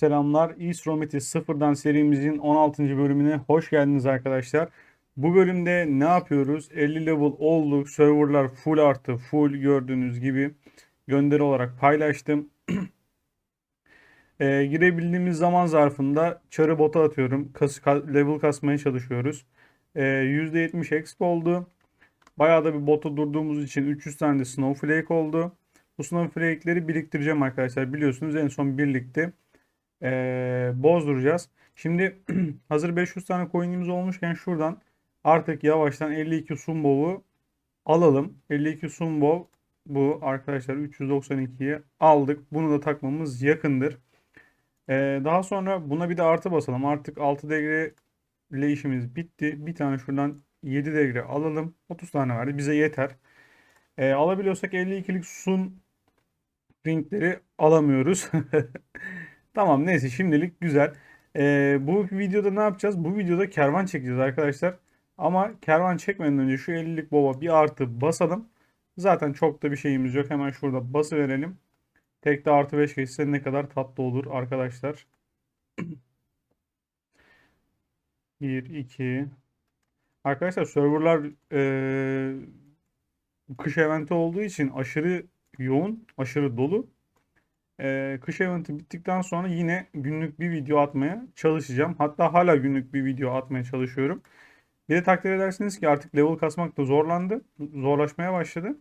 selamlar. East sıfırdan serimizin 16. bölümüne hoş geldiniz arkadaşlar. Bu bölümde ne yapıyoruz? 50 level olduk. Serverlar full artı full gördüğünüz gibi gönderi olarak paylaştım. Ee, girebildiğimiz zaman zarfında çarı bota atıyorum. Kas, ka- level kasmaya çalışıyoruz. Ee, %70 exp oldu. Bayağı da bir bota durduğumuz için 300 tane de snowflake oldu. Bu snowflake'leri biriktireceğim arkadaşlar. Biliyorsunuz en son birlikte eee, bozduracağız. Şimdi hazır 500 tane coin'imiz olmuşken şuradan artık yavaştan 52 Sumbow'u alalım. 52 Sumbow bu arkadaşlar 392'ye aldık. Bunu da takmamız yakındır. Eee, daha sonra buna bir de artı basalım. Artık 6 degre ile işimiz bitti. Bir tane şuradan 7 degre alalım. 30 tane verdi. Bize yeter. Eee, alabiliyorsak 52'lik sun ringleri alamıyoruz. Tamam neyse şimdilik güzel. Ee, bu videoda ne yapacağız? Bu videoda kervan çekeceğiz arkadaşlar. Ama kervan çekmeden önce şu 50'lik baba bir artı basalım. Zaten çok da bir şeyimiz yok. Hemen şurada bası verelim. Tekte artı 5 geçse ne kadar tatlı olur arkadaşlar. 1, 2. Arkadaşlar serverlar eee, kış eventi olduğu için aşırı yoğun, aşırı dolu. Ee, kış eventi bittikten sonra yine günlük bir video atmaya çalışacağım. Hatta hala günlük bir video atmaya çalışıyorum. Bir de takdir edersiniz ki artık level kasmak da zorlandı. Zorlaşmaya başladı.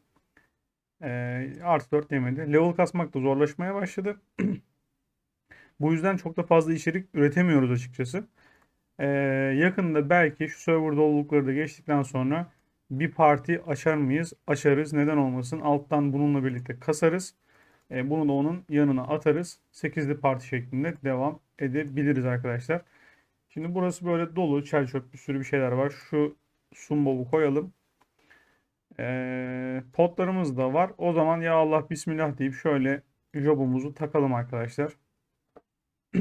Ee, artı 4 yemedi. Level kasmak da zorlaşmaya başladı. Bu yüzden çok da fazla içerik üretemiyoruz açıkçası. Ee, yakında belki şu server dolulukları da geçtikten sonra bir parti açar mıyız? Açarız. Neden olmasın? Alttan bununla birlikte kasarız. E, bunu da onun yanına atarız. 8'li parti şeklinde devam edebiliriz arkadaşlar. Şimdi burası böyle dolu. Çel çöp bir sürü bir şeyler var. Şu Sumbow'u koyalım. E, potlarımız da var. O zaman ya Allah Bismillah deyip şöyle jobumuzu takalım arkadaşlar.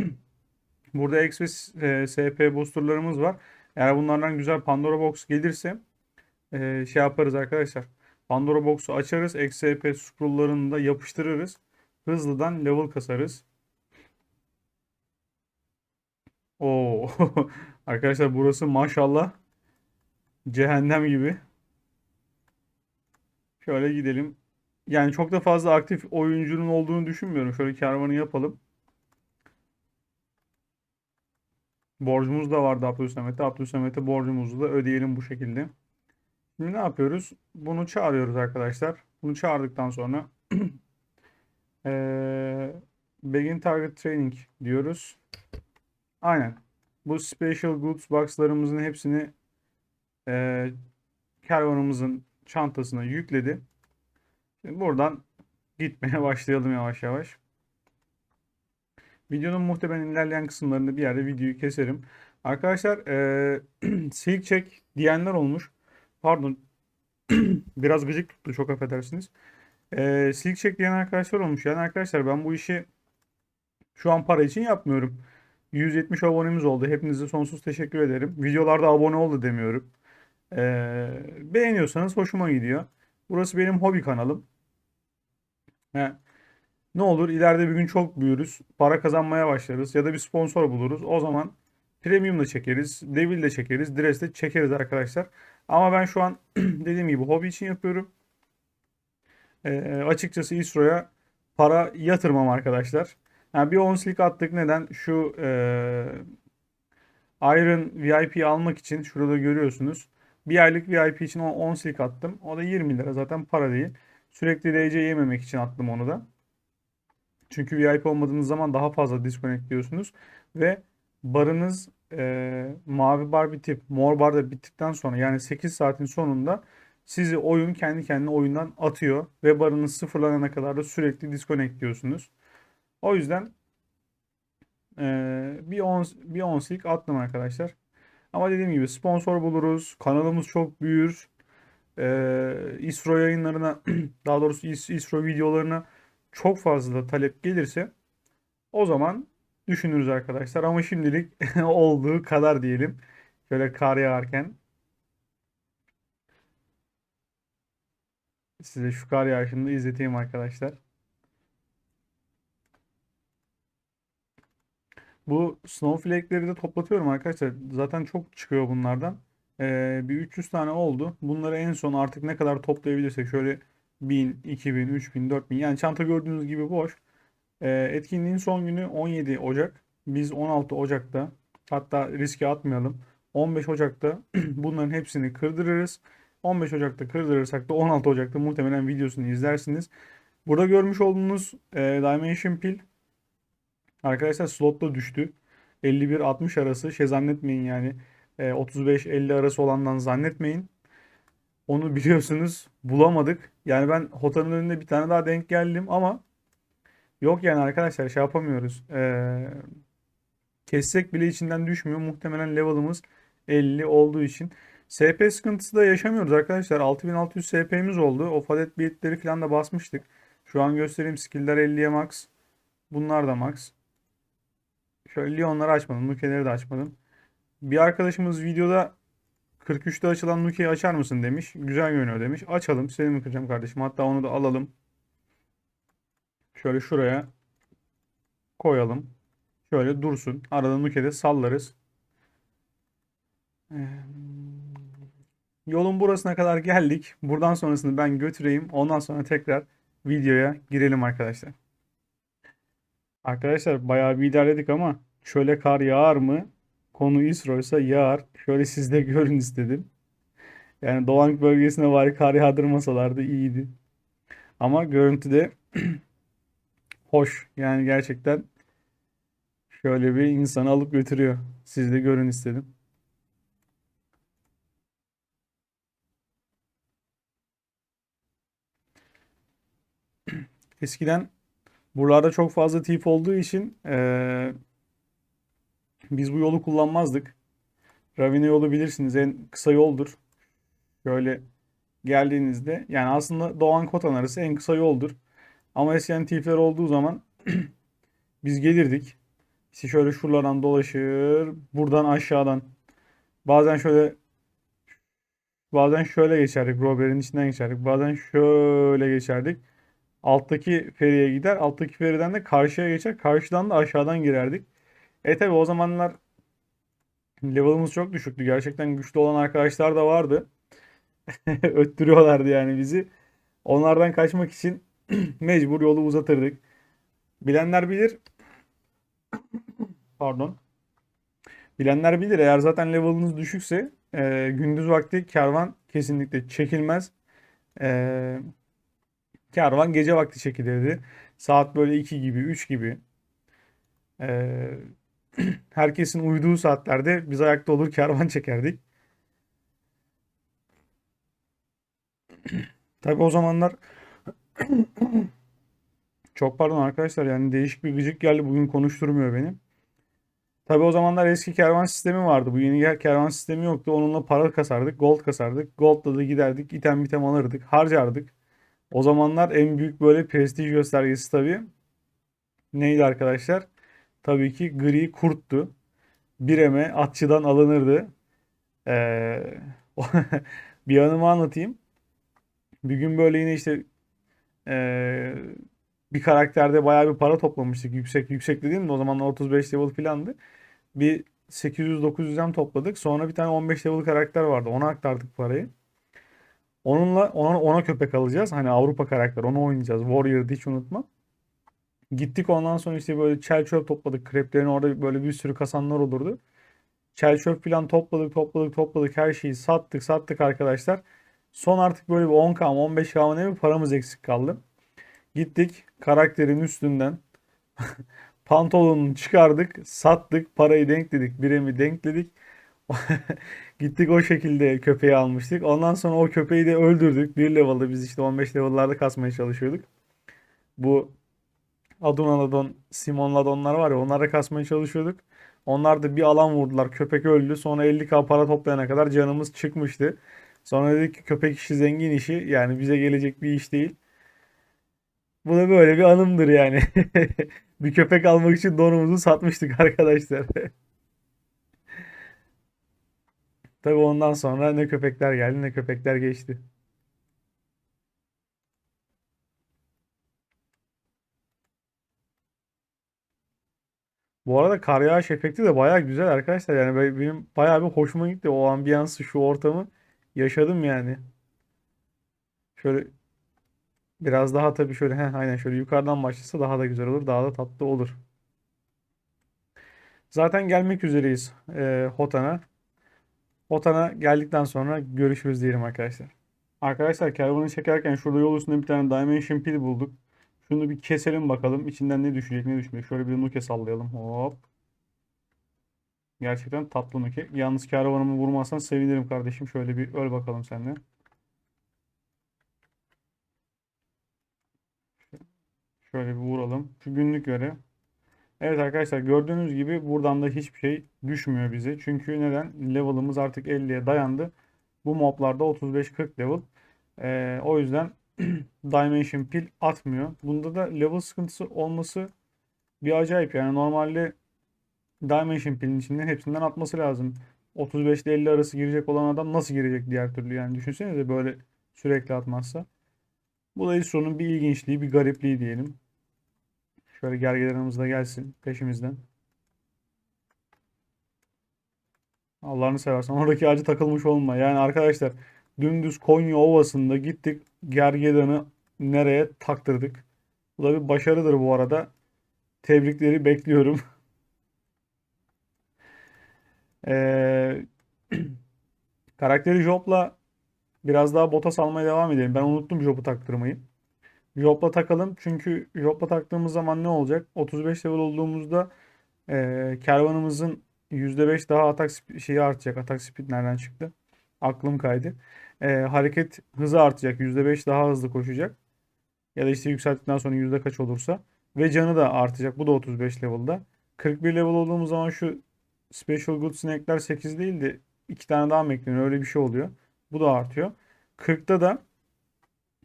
Burada X ve e, SP boosterlarımız var. Eğer bunlardan güzel Pandora Box gelirse e, şey yaparız arkadaşlar. Pandora Box'u açarız. XSP scroll'larını da yapıştırırız. Hızlıdan level kasarız. Oo. Arkadaşlar burası maşallah cehennem gibi. Şöyle gidelim. Yani çok da fazla aktif oyuncunun olduğunu düşünmüyorum. Şöyle kervanı yapalım. Borcumuz da vardı Abdülsamet'e. Abdülsamet'e borcumuzu da ödeyelim bu şekilde. Şimdi ne yapıyoruz? Bunu çağırıyoruz arkadaşlar. Bunu çağırdıktan sonra eee, Begin Target Training diyoruz. Aynen. Bu Special Goods Box'larımızın hepsini eee kervanımızın çantasına yükledi. Şimdi buradan gitmeye başlayalım yavaş yavaş. Videonun muhtemelen ilerleyen kısımlarında bir yerde videoyu keserim. Arkadaşlar eee silk check diyenler olmuş. Pardon. Biraz gıcık tuttu çok affedersiniz. Ee, silk check diyen arkadaşlar olmuş. Yani arkadaşlar ben bu işi şu an para için yapmıyorum. 170 abonemiz oldu. Hepinize sonsuz teşekkür ederim. Videolarda abone oldu demiyorum. Ee, beğeniyorsanız hoşuma gidiyor. Burası benim hobi kanalım. He. Ne olur ileride bir gün çok büyürüz. Para kazanmaya başlarız. Ya da bir sponsor buluruz. O zaman premium da çekeriz. Devil de çekeriz. Dres de çekeriz arkadaşlar. Ama ben şu an dediğim gibi hobi için yapıyorum. Ee, açıkçası İSRO'ya para yatırmam arkadaşlar. Yani bir 10 slik attık. Neden? Şu e, Iron VIP almak için şurada görüyorsunuz. Bir aylık VIP için 10 slik attım. O da 20 lira zaten para değil. Sürekli DC yememek için attım onu da. Çünkü VIP olmadığınız zaman daha fazla disconnect diyorsunuz. Ve barınız e, mavi bar bitip mor bar da bittikten sonra yani 8 saatin sonunda sizi oyun kendi kendine oyundan atıyor ve barınız sıfırlanana kadar da sürekli disconnect diyorsunuz. O yüzden e, bir 10 bir 10 silk attım arkadaşlar. Ama dediğim gibi sponsor buluruz. Kanalımız çok büyür. E, İSRO yayınlarına daha doğrusu İS- İSRO videolarına çok fazla talep gelirse o zaman düşünürüz arkadaşlar. Ama şimdilik olduğu kadar diyelim. Şöyle kar yağarken size şu kar yağışını izleteyim arkadaşlar. Bu snowflake'leri de toplatıyorum arkadaşlar. Zaten çok çıkıyor bunlardan. Ee, bir 300 tane oldu. Bunları en son artık ne kadar toplayabilirsek şöyle 1000, 2000, 3000, 4000 yani çanta gördüğünüz gibi boş. Ee, etkinliğin son günü 17 Ocak. Biz 16 Ocak'ta hatta riske atmayalım. 15 Ocak'ta bunların hepsini kırdırırız. 15 Ocak'ta kırdırırsak da 16 Ocak'ta muhtemelen videosunu izlersiniz. Burada görmüş olduğunuz e, Dimension Pil arkadaşlar slotta düştü. 51-60 arası şey zannetmeyin yani e, 35-50 arası olandan zannetmeyin. Onu biliyorsunuz bulamadık. Yani ben Hota'nın önünde bir tane daha denk geldim ama yok yani arkadaşlar şey yapamıyoruz. Ee, kessek bile içinden düşmüyor. Muhtemelen level'ımız 50 olduğu için. SP sıkıntısı da yaşamıyoruz arkadaşlar. 6600 SP'miz oldu. O fadet biyetleri falan da basmıştık. Şu an göstereyim skill'ler 50'ye max. Bunlar da max. Şöyle Lyon'ları açmadım. Nuke'leri de açmadım. Bir arkadaşımız videoda 43'te açılan Nuke'yi açar mısın demiş. Güzel görünüyor demiş. Açalım. Seni mi kıracağım kardeşim? Hatta onu da alalım. Şöyle şuraya koyalım. Şöyle dursun. Arada Nuke'de sallarız. Yolun burasına kadar geldik. Buradan sonrasını ben götüreyim. Ondan sonra tekrar videoya girelim arkadaşlar. Arkadaşlar bayağı bir ilerledik ama şöyle kar yağar mı? Konu İsro'ysa yağar. Şöyle siz de görün istedim. Yani Doğanlık bölgesine bari kar yağdırmasalardı iyiydi. Ama görüntüde hoş. Yani gerçekten şöyle bir insanı alıp götürüyor. Siz de görün istedim. Eskiden buralarda çok fazla tip olduğu için eee, biz bu yolu kullanmazdık. Ravine yolu bilirsiniz en kısa yoldur. Şöyle geldiğinizde yani aslında Doğan Kotan arası en kısa yoldur. Ama tipler olduğu zaman biz gelirdik. İşte şöyle şuralardan dolaşır, buradan aşağıdan. Bazen şöyle bazen şöyle geçerdik. Robert'in içinden geçerdik. Bazen şöyle geçerdik. Alttaki feriye gider. Alttaki feriden de karşıya geçer. Karşıdan da aşağıdan girerdik. E tabi o zamanlar level'ımız çok düşüktü. Gerçekten güçlü olan arkadaşlar da vardı. Öttürüyorlardı yani bizi. Onlardan kaçmak için mecbur yolu uzatırdık. Bilenler bilir. Pardon. Bilenler bilir eğer zaten level'ınız düşükse e, gündüz vakti kervan kesinlikle çekilmez. E, kervan gece vakti çekilirdi. Saat böyle 2 gibi 3 gibi. E, herkesin uyuduğu saatlerde biz ayakta olur kervan çekerdik. Tabii o zamanlar çok pardon arkadaşlar yani değişik bir gıcık geldi bugün konuşturmuyor beni. Tabii o zamanlar eski kervan sistemi vardı. Bu yeni kervan sistemi yoktu. Onunla para kasardık, gold kasardık. Gold'la da giderdik, item item alırdık, harcardık. O zamanlar en büyük böyle prestij göstergesi tabii. Neydi arkadaşlar? Tabii ki gri kurttu. Bireme atçıdan alınırdı. Ee, bir anımı anlatayım. Bir gün böyle yine işte ee, bir karakterde bayağı bir para toplamıştık. Yüksek yüksek dediğim de o zamanlar 35 level filandı. Bir 800-900'den topladık. Sonra bir tane 15 level karakter vardı. Ona aktardık parayı. Onunla ona, ona köpek alacağız. Hani Avrupa karakter onu oynayacağız. Warrior'dı hiç unutma. Gittik ondan sonra işte böyle çel çöp topladık. Kreplerin orada böyle bir sürü kasanlar olurdu. Çel çöp falan topladık topladık topladık her şeyi sattık sattık arkadaşlar. Son artık böyle bir 10k 15k ne bir paramız eksik kaldı. Gittik karakterin üstünden pantolonunu çıkardık sattık parayı denkledik birimi denkledik. Gittik o şekilde köpeği almıştık. Ondan sonra o köpeği de öldürdük. Bir level'da biz işte 15 level'larda kasmaya çalışıyorduk. Bu Adunanadon, Simonladonlar var ya onlara kasmaya çalışıyorduk. Onlar da bir alan vurdular. Köpek öldü. Sonra 50k para toplayana kadar canımız çıkmıştı. Sonra dedik ki köpek işi zengin işi. Yani bize gelecek bir iş değil. Bu da böyle bir anımdır yani. Bir köpek almak için donumuzu satmıştık arkadaşlar. Tabii ondan sonra ne köpekler geldi ne köpekler geçti. Bu arada kar yağış efekti de bayağı güzel arkadaşlar. Yani be- benim bayağı bir hoşuma gitti. O ambiyansı, şu ortamı yaşadım yani. Şöyle biraz daha tabii şöyle heh, aynen şöyle yukarıdan başlasa daha da güzel olur. Daha da tatlı olur. Zaten gelmek üzereyiz e, Hotan'a. Hotan'a geldikten sonra görüşürüz diyelim arkadaşlar. Arkadaşlar kervanı çekerken şurada yol üstünde bir tane Dimension Pil bulduk. Şunu bir keselim bakalım. İçinden ne düşecek ne düşmeyecek. Şöyle bir nuke sallayalım. Hop. Gerçekten tatlı nuke. Yalnız kervanımı vurmazsan sevinirim kardeşim. Şöyle bir öl bakalım seninle. Şöyle bir vuralım. Şu günlük göre. Evet arkadaşlar gördüğünüz gibi buradan da hiçbir şey düşmüyor bize. Çünkü neden? Level'ımız artık 50'ye dayandı. Bu moblarda 35-40 level. Ee, o yüzden Dimension pil atmıyor. Bunda da level sıkıntısı olması bir acayip. Yani normalde Dimension pilin içinden hepsinden atması lazım. 35 ile 50 arası girecek olan adam nasıl girecek diğer türlü? Yani düşünsenize böyle sürekli atmazsa. Bu da Isro'nun bir ilginçliği, bir garipliği diyelim. Şöyle gergelerimiz de gelsin peşimizden. Allah'ını seversen oradaki ağacı takılmış olma. Yani arkadaşlar dümdüz Konya Ovası'nda gittik gergedanı nereye taktırdık. Bu da bir başarıdır bu arada. Tebrikleri bekliyorum. Ee, karakteri Job'la biraz daha bota salmaya devam edelim. Ben unuttum Job'u taktırmayı. Job'la takalım. Çünkü Job'la taktığımız zaman ne olacak? 35 level olduğumuzda e, kervanımızın %5 daha atak şeyi artacak. Atak speed nereden çıktı? Aklım kaydı. E, hareket hızı artacak. %5 daha hızlı koşacak. Ya da işte yükselttikten sonra yüzde kaç olursa. Ve canı da artacak. Bu da 35 level'da. 41 level olduğumuz zaman şu Special Good Snake'ler 8 değil de 2 tane daha mı ekleniyor? Öyle bir şey oluyor. Bu da artıyor. 40'ta da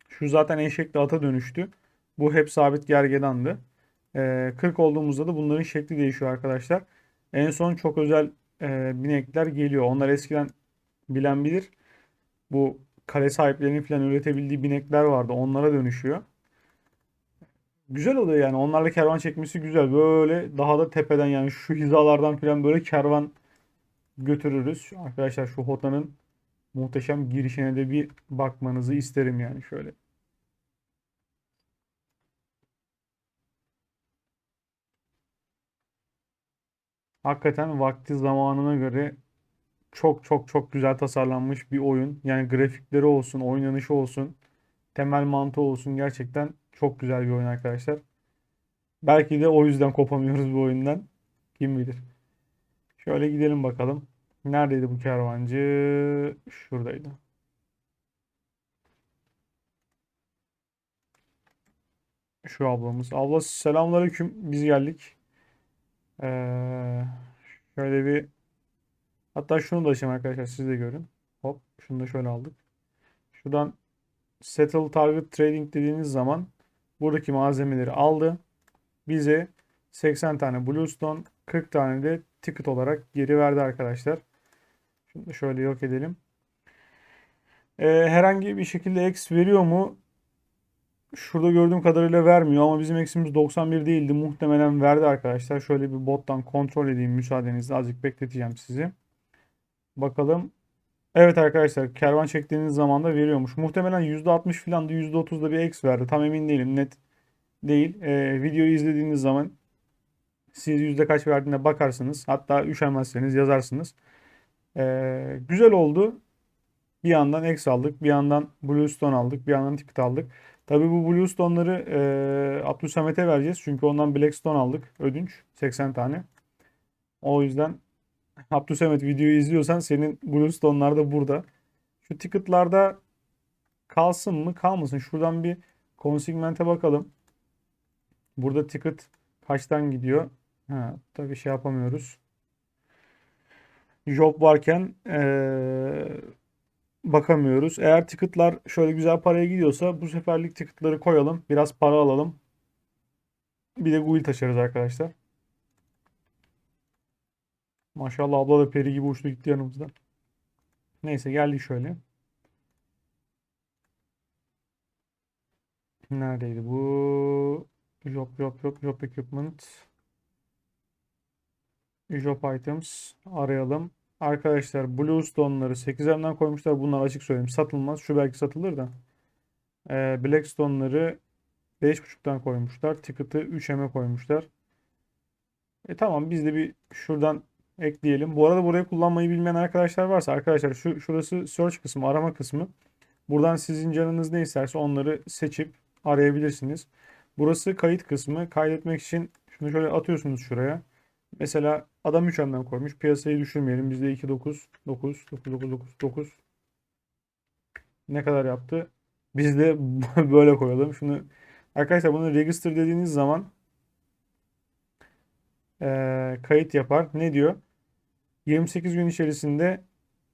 şu zaten eşekli ata dönüştü. Bu hep sabit gergedandı. Ee, 40 olduğumuzda da bunların şekli değişiyor arkadaşlar. En son çok özel e, binekler geliyor. Onlar eskiden bilen bilir. Bu kale sahiplerinin falan üretebildiği binekler vardı. Onlara dönüşüyor. Güzel oluyor yani. Onlarla kervan çekmesi güzel. Böyle daha da tepeden yani şu hizalardan falan böyle kervan götürürüz. Arkadaşlar şu Hota'nın muhteşem girişine de bir bakmanızı isterim yani şöyle. Hakikaten vakti zamanına göre çok çok çok güzel tasarlanmış bir oyun. Yani grafikleri olsun, oynanışı olsun, temel mantığı olsun gerçekten çok güzel bir oyun arkadaşlar. Belki de o yüzden kopamıyoruz bu oyundan. Kim bilir. Şöyle gidelim bakalım. Neredeydi bu kervancı? Şuradaydı. Şu ablamız. Abla selamünaleyküm. Biz geldik. Ee, şöyle bir hatta şunu da açayım arkadaşlar siz de görün. Hop şunu da şöyle aldık. Şuradan Settle Target Trading dediğiniz zaman buradaki malzemeleri aldı. Bize 80 tane Bluestone 40 tane de ticket olarak geri verdi arkadaşlar. Da şöyle yok edelim. Ee, herhangi bir şekilde X veriyor mu? Şurada gördüğüm kadarıyla vermiyor ama bizim eksimiz 91 değildi. Muhtemelen verdi arkadaşlar. Şöyle bir bottan kontrol edeyim müsaadenizle. Azıcık bekleteceğim sizi. Bakalım. Evet arkadaşlar kervan çektiğiniz zaman da veriyormuş. Muhtemelen %60 falan da %30'da bir X verdi. Tam emin değilim. Net değil. Ee, videoyu izlediğiniz zaman siz yüzde kaç verdiğine bakarsınız. Hatta üşenmezseniz yazarsınız. Ee, güzel oldu. Bir yandan X aldık. Bir yandan Bluestone aldık. Bir yandan Ticket aldık. Tabii bu Bluestone'ları e, Abdülsamet'e vereceğiz. Çünkü ondan Blackstone aldık. Ödünç. 80 tane. O yüzden Abdülsamet videoyu izliyorsan senin Bluestone'lar da burada. Şu ticket'larda kalsın mı kalmasın. Şuradan bir consignment'e bakalım. Burada ticket kaçtan gidiyor? Ha, tabii şey yapamıyoruz. Job varken eee, bakamıyoruz. Eğer ticket'lar şöyle güzel paraya gidiyorsa bu seferlik ticket'ları koyalım. Biraz para alalım. Bir de guild taşırız arkadaşlar. Maşallah abla da peri gibi uçtu gitti yanımızdan. Neyse geldik şöyle. Neredeydi bu? Job, job, job, job equipment. Shop items arayalım. Arkadaşlar Bluestone'ları 8M'den koymuşlar. Bunlar açık söyleyeyim satılmaz. Şu belki satılır da. Ee, Blackstone'ları 5.5'tan koymuşlar. Ticket'ı 3M'e koymuşlar. E tamam biz de bir şuradan ekleyelim. Bu arada burayı kullanmayı bilmeyen arkadaşlar varsa arkadaşlar şu şurası search kısmı, arama kısmı. Buradan sizin canınız ne isterse onları seçip arayabilirsiniz. Burası kayıt kısmı. Kaydetmek için şunu şöyle atıyorsunuz şuraya. Mesela adam 3 hamden koymuş. Piyasayı düşürmeyelim. Bizde 2 9 9 9 9 9 9 ne kadar yaptı? Biz de böyle koyalım. Şunu arkadaşlar bunu register dediğiniz zaman eee, kayıt yapar. Ne diyor? 28 gün içerisinde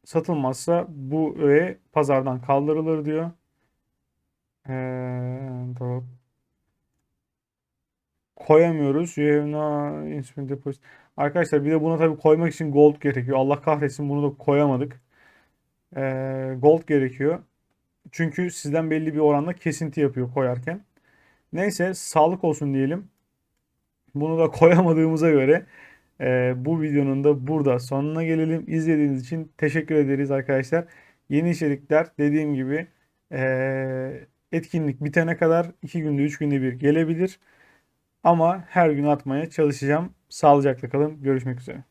satılmazsa bu öğe pazardan kaldırılır diyor. Eee, drop. Koyamıyoruz. You. Arkadaşlar bir de buna tabii koymak için gold gerekiyor. Allah kahretsin bunu da koyamadık. Eee, gold gerekiyor. Çünkü sizden belli bir oranda kesinti yapıyor koyarken. Neyse sağlık olsun diyelim. Bunu da koyamadığımıza göre e, bu videonun da burada sonuna gelelim. İzlediğiniz için teşekkür ederiz arkadaşlar. Yeni içerikler dediğim gibi e, etkinlik bitene kadar 2 günde 3 günde bir gelebilir. Ama her gün atmaya çalışacağım. Sağlıcakla kalın. Görüşmek üzere.